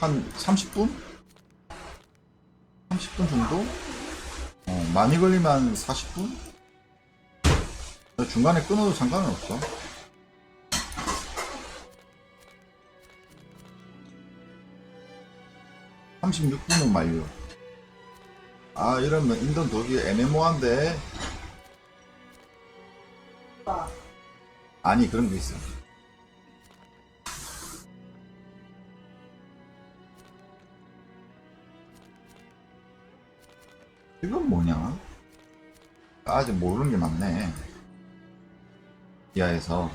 한 30분? 30분 정도? 어, 많이 걸리면 40분? 중간에 끊어도 상관은 없어. (36분은) 만료 아 이러면 인턴 도기 애매모호한데 아니 그런 게 있어 이건 뭐냐? 아직 모르는 게 많네. 기아에서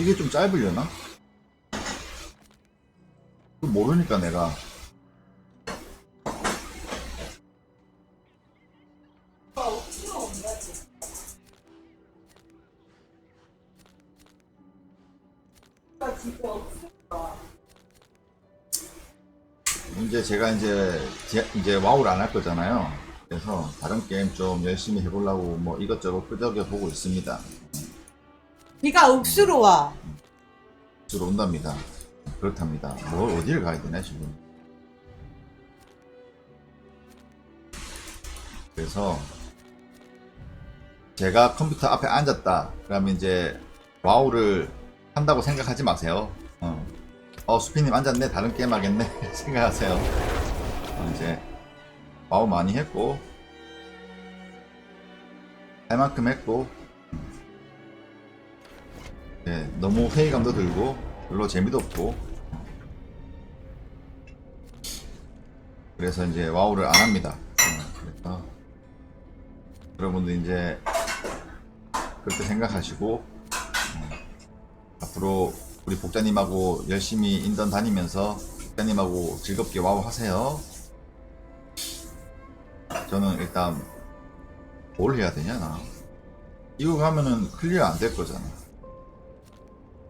이게 좀 짧으려나? 모르니까 내가 이제 제가 이제 제- 이제 와우를 안 할 거잖아요. 그래서 다른 게임 좀 열심히 해보려고 뭐 이것저것 끄적여 보고 있습니다. 비가 옥수로 와. 주로 온답니다. 그렇답니다. 뭘 어디를 가야 되나 지금? 그래서 제가 컴퓨터 앞에 앉았다. 그러면 이제 와우를 한다고 생각하지 마세요. 어, 어 수피님 앉았네. 다른 게임 하겠네. 생각하세요. 어, 이제 와우 많이 했고 할 만큼 했고 네, 너무 회의감도 들고 별로 재미도 없고 그래서 이제 와우를 안 합니다. 어, 그래서 여러분들 이제 그렇게 생각하시고 어, 앞으로 우리 복자님하고 열심히 인턴 다니면서 복자님하고 즐겁게 와우 하세요. 저는 일단 뭘 해야 되냐 나 이거 가면은 클리어 안 될 거잖아.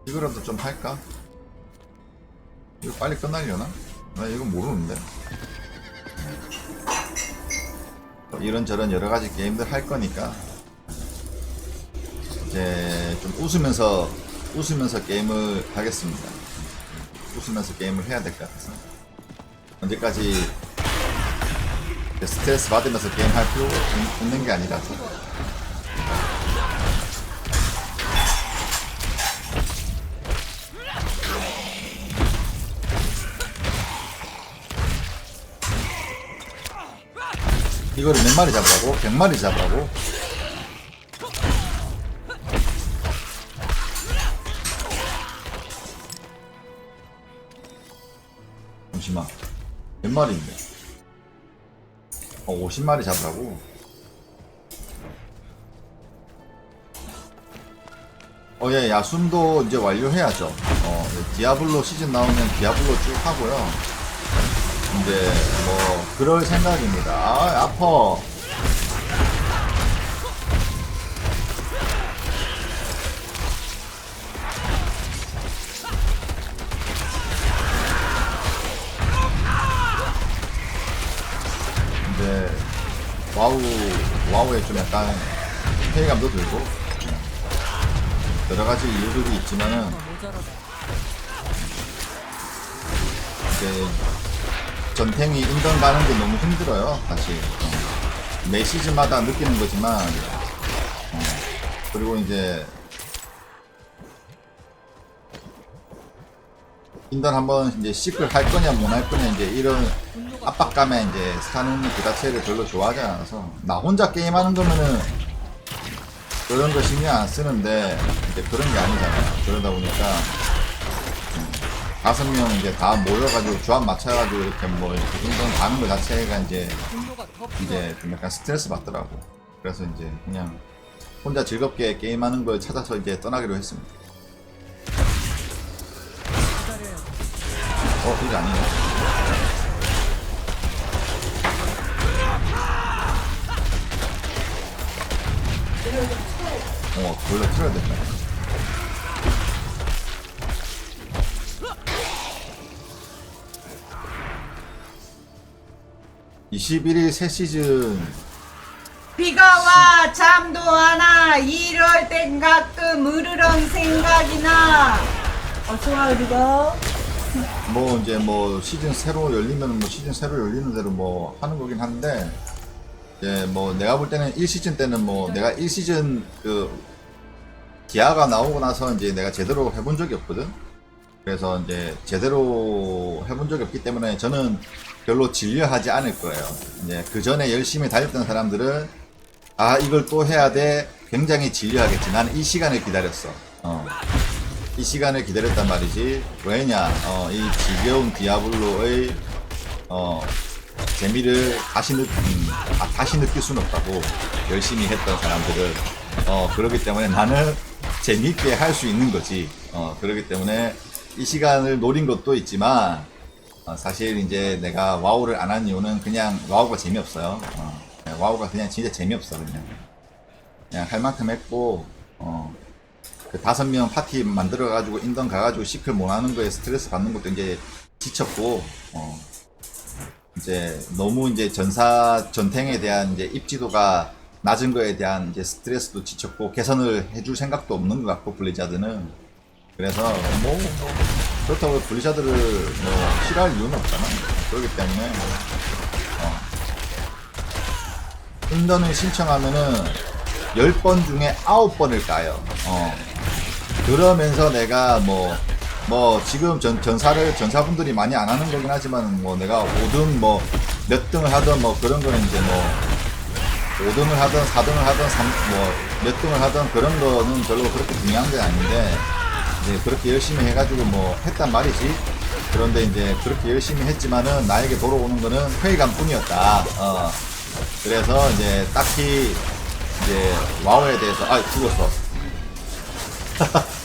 이거라도 좀 할까? 이거 빨리 끝나려나? 나 이건 모르는데. 뭐 이런저런 여러 가지 게임들 할 거니까 이제 좀 웃으면서 웃으면서 게임을 하겠습니다. 웃으면서 게임을 해야 될 것 같아서 언제까지 스트레스 받으면서 게임 할 필요 없는 게 아니라서. 이거를 몇 마리 잡으라고? 100마리 잡으라고? 잠시만 몇 마리인데? 어 50마리 잡으라고? 어예 야숨도 이제 완료해야죠 어 디아블로 시즌 나오면 디아블로 쭉 하고요 이제 뭐 그럴 생각입니다. 아, 아파. 근데 와우 와우에 좀 약간 회의감도 들고 여러 가지 이유들이 있지만은 이제 전탱이 인던 가는 게 너무 힘들어요, 사실. 어. 매 시즌마다 느끼는 거지만, 어. 그리고 이제, 인던 한번 이제 시클 할 거냐, 못 할 거냐, 이제 이런 압박감에 이제 사는 그 자체를 별로 좋아하지 않아서, 나 혼자 게임하는 거면은, 그런 거 신경 안 쓰는데, 이제 그런 게 아니잖아요. 그러다 보니까, 다섯 명 이제 다 모여가지고 조합 맞춰가지고 이렇게 뭐 이렇게 운동 가는 거 자체가 이제 이제 좀 약간 스트레스 받더라고. 그래서 이제 그냥 혼자 즐겁게 게임하는 걸 찾아서 이제 떠나기로 했습니다. 어, 이게 아니네. 틀어야 된다. (21일) 새 시즌. 비가 와 잠도 안 와 이럴 땐 가끔 으르렁 생각이 나. 어서 와 우리가. 뭐 이제 뭐 시즌 새로 열리면 뭐 시즌 새로 열리는 대로 뭐 하는 거긴 한데 이제 뭐 내가 볼 때는 1시즌 때는 뭐 내가 1시즌 그 기아가 나오고 나서 이제 내가 제대로 해본 적이 없거든. 그래서 이제 제대로 해본 적이 없기 때문에 저는 별로 질려하지 않을 거예요. 이제 그 전에 열심히 다녔던 사람들은 아 이걸 또 해야 돼 굉장히 질려하겠지. 나는 이 시간을 기다렸어. 어. 이 시간을 기다렸단 말이지. 왜냐, 어, 이 지겨운 디아블로의, 어, 재미를 다시 느, 음, 아, 다시 느낄 수는 없다고. 열심히 했던 사람들은. 어, 그렇기 때문에 나는 재미있게 할 수 있는 거지. 어, 그렇기 때문에 이 시간을 노린 것도 있지만, 어, 사실 이제 내가 와우를 안 한 이유는 그냥 와우가 재미없어요. 어, 와우가 그냥 진짜 재미없어, 그냥. 그냥 할 만큼 했고, 어, 그 다섯 명 파티 만들어 가지고 인던 가가지고 시클 못하는 거에 스트레스 받는 것도 이제 지쳤고, 어, 이제 너무 이제 전사, 전탱에 대한 이제 입지도가 낮은 거에 대한 이제 스트레스도 지쳤고, 개선을 해줄 생각도 없는 것 같고, 블리자드는. 그래서 뭐, 뭐 그렇다고 블리자드를 뭐 싫어할 이유는 없잖아. 그렇기 때문에, 어, 인던을 신청하면은 10번 중에 9번을 까요. 어. 그러면서 내가 뭐, 뭐, 지금 전, 전사를, 전사분들이 많이 안 하는 거긴 하지만, 뭐, 내가 5등, 뭐, 몇 등을 하든, 뭐, 그런 거는 이제 뭐, 5등을 하든, 4등을 하든, 3, 뭐, 몇 등을 하든, 그런 거는 별로 그렇게 중요한 게 아닌데, 이제 그렇게 열심히 해가지고 뭐, 했단 말이지. 그런데 이제 그렇게 열심히 했지만은, 나에게 돌아오는 거는 회의감 뿐이었다. 어. 그래서 이제 딱히, 이제, 와우에 대해서, 아, 죽었어.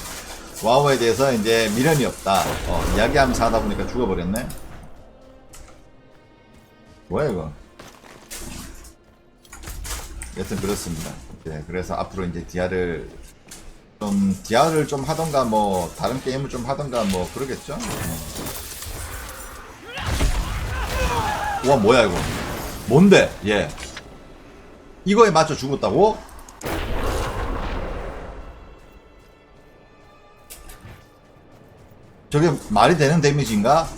와우에 대해서 이제 미련이 없다. 어, 이야기하면서 하다 보니까 죽어버렸네. 뭐야 이거? 여튼 그렇습니다. 네, 그래서 앞으로 이제 디아를 좀 디아를 좀 하던가 뭐 다른 게임을 좀 하던가 뭐 그러겠죠. 어. 와 뭐야 이거? 뭔데? 얘 이거에 맞춰 죽었다고? 저게 말이 되는 데미지인가?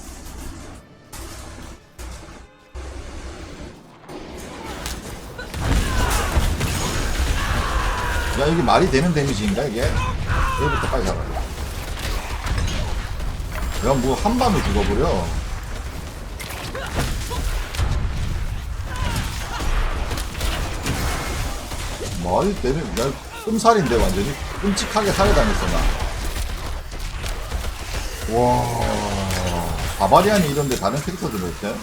이게 말이 되는 데미지인가 이게? 여기부터 빨리 잡아 야뭐 한방에 죽어버려 말이 되는 야 끔살인데 완전히 끔찍하게 살해당했어 나 와, 바바리안이 이런데 다른 캐릭터들 못해?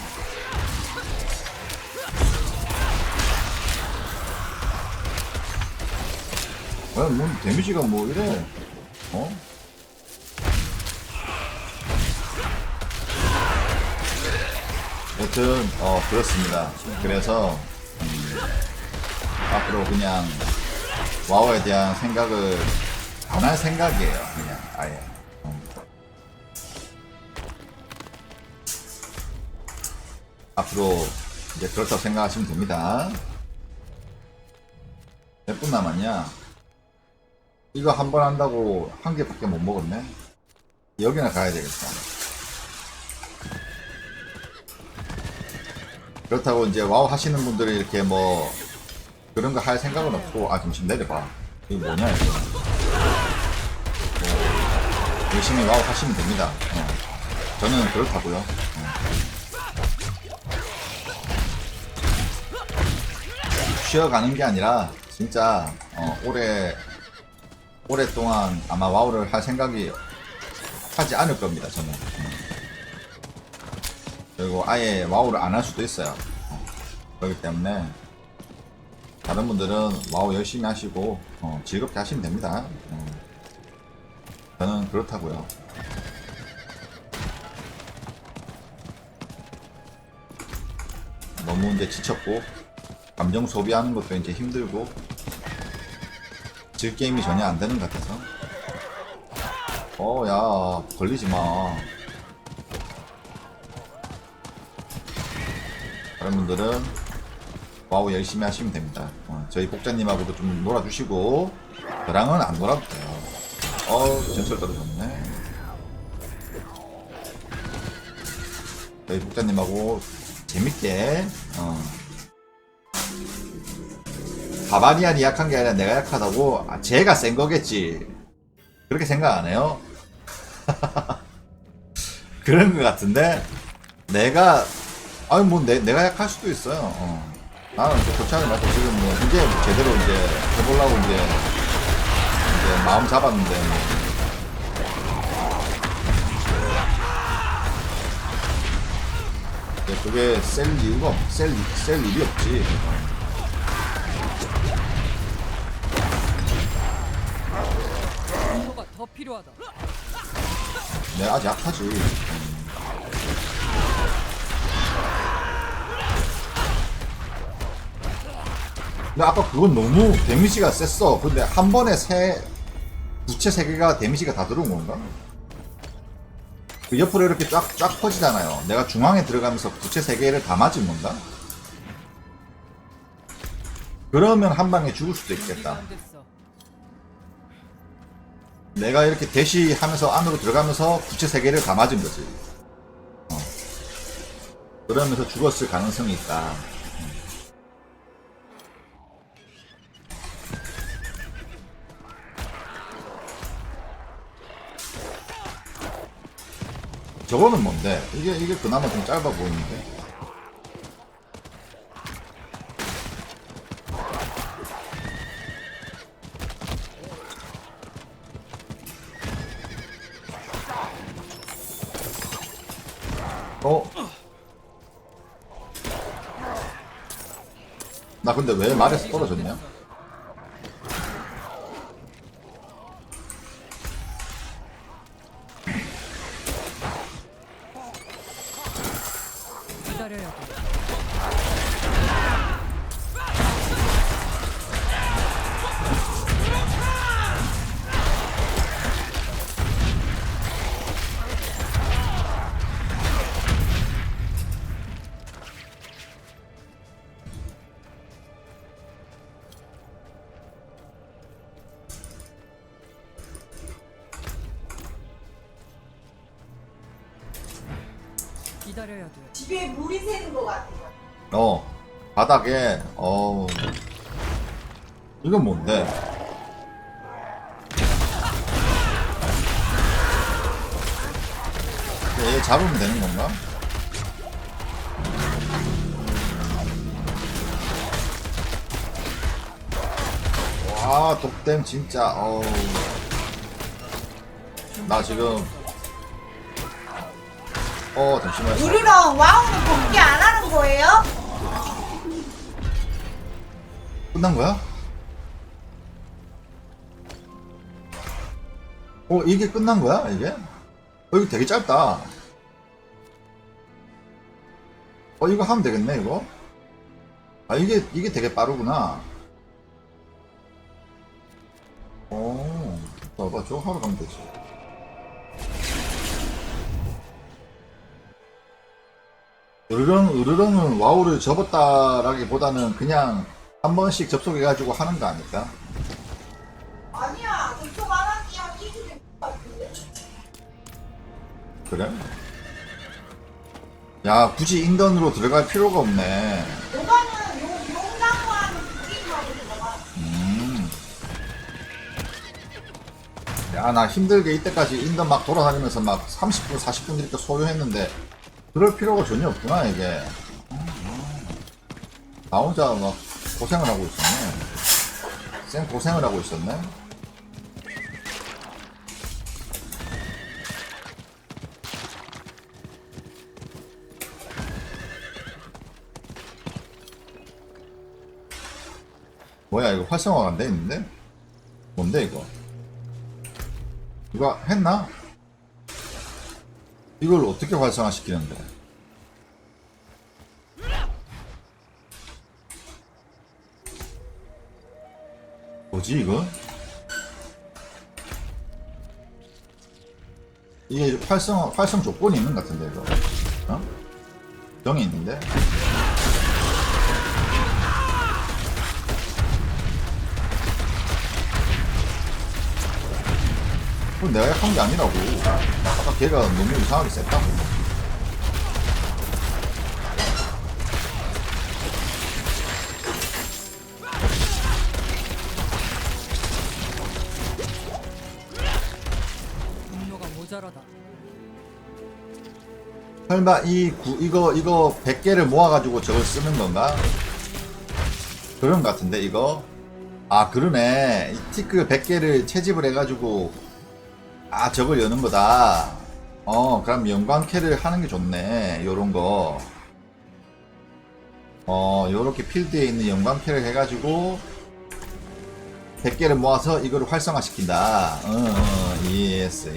왜, 뭐, 데미지가 뭐 이래? 어? 여튼, 어, 그렇습니다. 그래서, 음, 앞으로 그냥, 와우에 대한 생각을 안 할 생각이에요. 그냥, 아예. 앞으로 이제 그렇다고 생각하시면 됩니다. 몇 분 남았냐? 이거 한 번 한다고 한 개밖에 못 먹었네? 여기나 가야 되겠다. 그렇다고 이제 와우 하시는 분들이 이렇게 뭐 그런 거 할 생각은 없고 아 잠시 내려봐. 이거 뭐냐 이거. 뭐, 열심히 와우 하시면 됩니다. 어. 저는 그렇다고요. 어. 쉬어가는 게 아니라 진짜 어, 오래 오랫동안 아마 와우를 할 생각이 하지 않을 겁니다 저는 음. 그리고 아예 와우를 안 할 수도 있어요 어, 그렇기 때문에 다른 분들은 와우 열심히 하시고 어, 즐겁게 하시면 됩니다 어. 저는 그렇다고요 너무 이제 지쳤고 감정 소비하는 것도 이제 힘들고 질 게임이 전혀 안 되는 것 같아서. 어, 야, 걸리지 마. 다른 분들은 와우 열심히 하시면 됩니다. 어, 저희 복자님하고도 좀 놀아주시고, 저랑은 안 놀아도 돼요. 어, 전철 떨어졌네. 저희 복자님하고 재밌게, 어. 바바리안이 약한 게 아니라 내가 약하다고, 아, 제가 센 거겠지. 그렇게 생각 안 해요? 그런 것 같은데, 내가, 아니, 뭐, 내, 내가 약할 수도 있어요. 어. 나는 또 고창을 맡고 지금 뭐, 이제 제대로 이제 해보려고 이제, 이제 마음 잡았는데, 뭐. 그게 셀 이유가, 없- 셀, 셀 일이 없지. 뭐가 더 필요하다. 내가 아직 약하지. 음. 근데 아까 그건 너무 데미지가 셌어. 근데 한 번에 세, 부채 세 개가 데미지가 다 들어온 건가? 그 옆으로 이렇게 쫙, 쫙 퍼지잖아요. 내가 중앙에 들어가면서 부채 세 개를 다 맞은 건가? 그러면 한 방에 죽을 수도 있겠다. 안 됐어. 내가 이렇게 대시하면서 안으로 들어가면서 부채 세 개를 다 맞은 거지. 어. 그러면서 죽었을 가능성이 있다. 음. 저거는 뭔데? 이게 이게 그나마 좀 짧아 보이는데. 근데 왜 말에서 떨어졌냐? 기다려야 돼. 바닥에 어 이건 뭔데? 얘 잡으면 되는 건가? 와 독댐 진짜 어우 나 지금 어 잠시만요 우르렁 와우는 복귀 안 하는 거예요? 끝난 거야? 어 이게 끝난 거야 이게? 어 이거 되게 짧다 어 이거 하면 되겠네 이거 아 이게 이게 되게 빠르구나 어 봐봐 저거 하러 가면 되지 으르렁 으르렁은 와우를 접었다라기보다는 그냥 한 번씩 접속해가지고 하는 거 아닐까? 아니야, 접속 안. 이게 된것 같은데. 그래? 야, 굳이 인던으로 들어갈 필요가 없네. 요거는 요 용나무 하는 그림하고 들어가. 음. 야, 나 힘들게 이때까지 인던 막 돌아다니면서 막 30분, 40분 이렇게 소요했는데, 그럴 필요가 전혀 없구나, 이게. 음. 나 혼자 막 고생을 하고 있었네. 쌩 고생을 하고 있었네. 뭐야 이거 활성화가 안 돼 있는데? 뭔데 이거? 이거 했나? 이걸 어떻게 활성화 시키는데? 뭐지 이거? 이게 활성 활성 조건이 있는 것 같은데 이거 어? 병이 있는데 그건 내가 약한 게 아니라고 아까 걔가 너무 이상하게 셌다고 설마 이 구, 이거 이거 100개를 모아가지고 저걸 쓰는 건가? 그런 것 같은데 이거? 아 그러네. 이 티크 100개를 채집을 해가지고 아 저걸 여는 거다. 어 그럼 영광캐를 하는 게 좋네 요런 거. 어, 요렇게 필드에 있는 영광캐를 해가지고 100개를 모아서 이거를 활성화시킨다. 어, 어, 이해했어,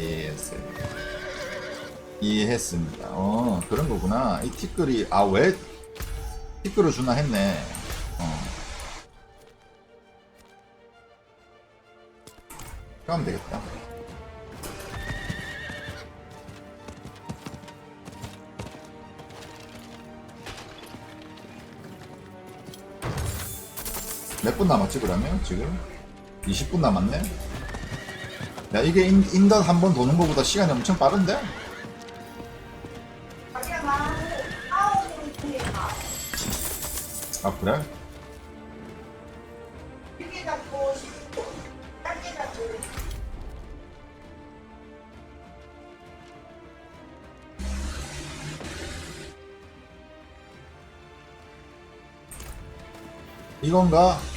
이해했습니다. 어, 그런 거구나. 이 티끌이, 아, 왜 티끌을 주나 했네. 어. 그러면 되겠다. 몇 분 남았지 그러면 지금 20분 남았네 야 이게 인, 인던 한번 도는 것보다 시간이 엄청 빠른데 아 그래? 이건가?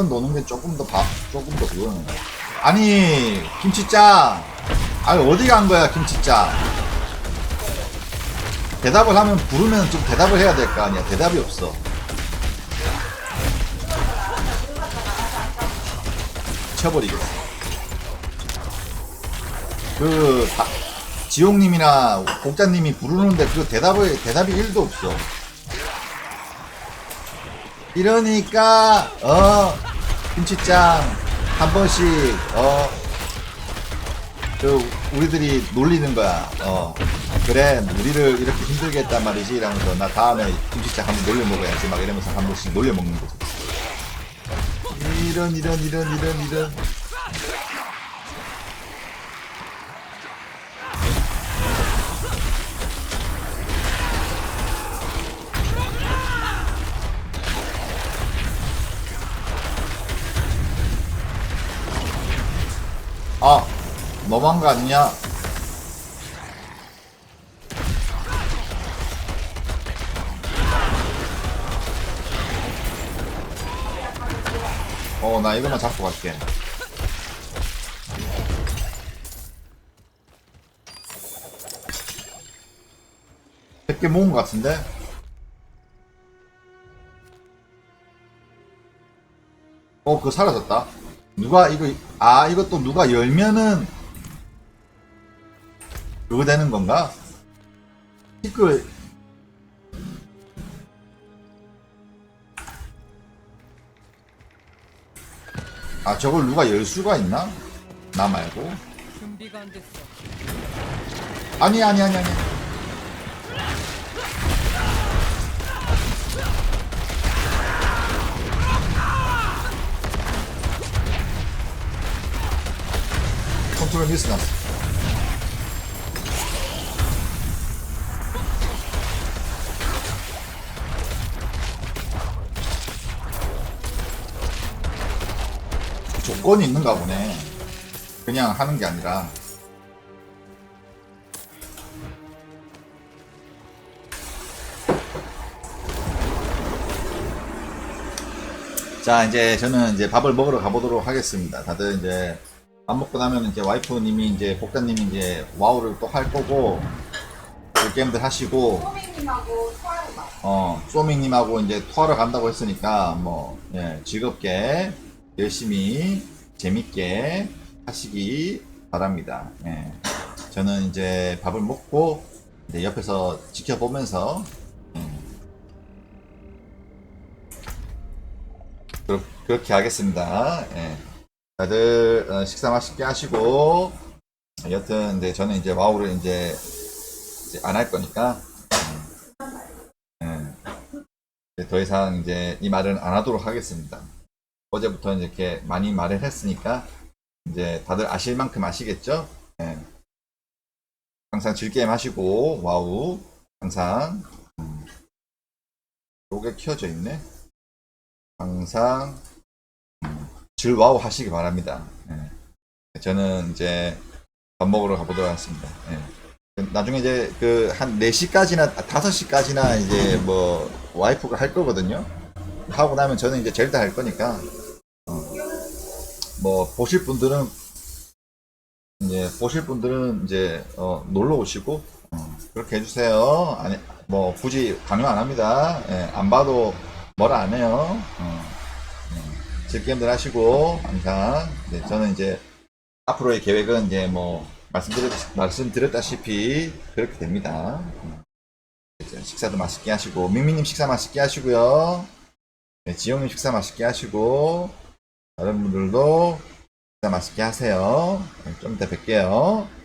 인던 노는 게 조금 더 바, 조금 더 그거는 아니 김치짱 아니 어디 간 거야 김치짱 대답을 하면 부르면 좀 대답을 해야 될 거 아니야. 대답이 없어. 쳐버리겠어. 그 다- 지용님이나 복자님이 부르는데 그 대답을 대답이 1도 없어. 이러니까 어 김치짱 한 번씩 어그 우리들이 놀리는 거야. 어. 그래 우리를 이렇게 힘들게 했단 말이지. 이러면서 나 다음에 김치짱 한번 놀려 먹어야지. 막 이러면서 한 번씩 놀려 먹는 거지. 이런 이런 이런 이런 이런 너무한 거 아니냐? 어 나 이거만 잡고 갈게. 몇개 모은 것 같은데? 어 그거 사라졌다. 누가 이거 아 이것도 누가 열면은 그거 되는 건가? 티끌 아 저걸 누가 열 수가 있나? 나 말고 준비가 안 됐어. 아니 아니 아니 아니 컨트롤 미스 났어 조건이 있는가 보네 그냥 하는 게 아니라 자, 이제 저는 이제 밥을 먹으러 가보도록 하겠습니다. 다들 이제 밥 먹고 나면 이제 와이프님이 이제 복자님이 이제 와우를 또 할 거고 그 게임들 하시고 소민님하고 토하러 가. 어 소밍님하고 이제 투어를 간다고 했으니까 뭐 예, 즐겁게 열심히 재밌게 하시기 바랍니다. 예. 저는 이제 밥을 먹고 이제 옆에서 지켜보면서 예. 그렇, 그렇게 하겠습니다. 예. 다들 어, 식사 맛있게 하시고 여튼 이제 저는 이제 와우를 이제, 안할 거니까 예. 이제 더 이상 이제 이 말은 안 하도록 하겠습니다. 어제부터 이렇게 많이 말을 했으니까 이제 다들 아실 만큼 아시겠죠? 예. 항상 즐게임 하시고 와우 항상 음. 요게 켜져 있네. 항상 음, 즐와우 하시기 바랍니다. 예. 저는 이제 밥 먹으러 가보도록 하겠습니다. 예. 나중에 이제 그 한 4시까지나 5시까지나 이제 뭐 와이프가 할 거거든요. 하고 나면 저는 이제 젤다 할 거니까 어, 뭐 보실 분들은 이제 보실 분들은 이제 어, 놀러 오시고 어, 그렇게 해주세요. 아니 뭐 굳이 강요 안 합니다. 예, 안 봐도 뭐라 안 해요. 어, 예, 즐겜들 하시고 항상 네, 저는 이제 앞으로의 계획은 이제 뭐 말씀드렸, 말씀드렸다시피 그렇게 됩니다. 식사도 맛있게 하시고 민미님 식사 맛있게 하시고요. 네, 지영님 식사 맛있게 하시고 다른 분들도 식사 맛있게 하세요. 네, 좀 이따 뵐게요.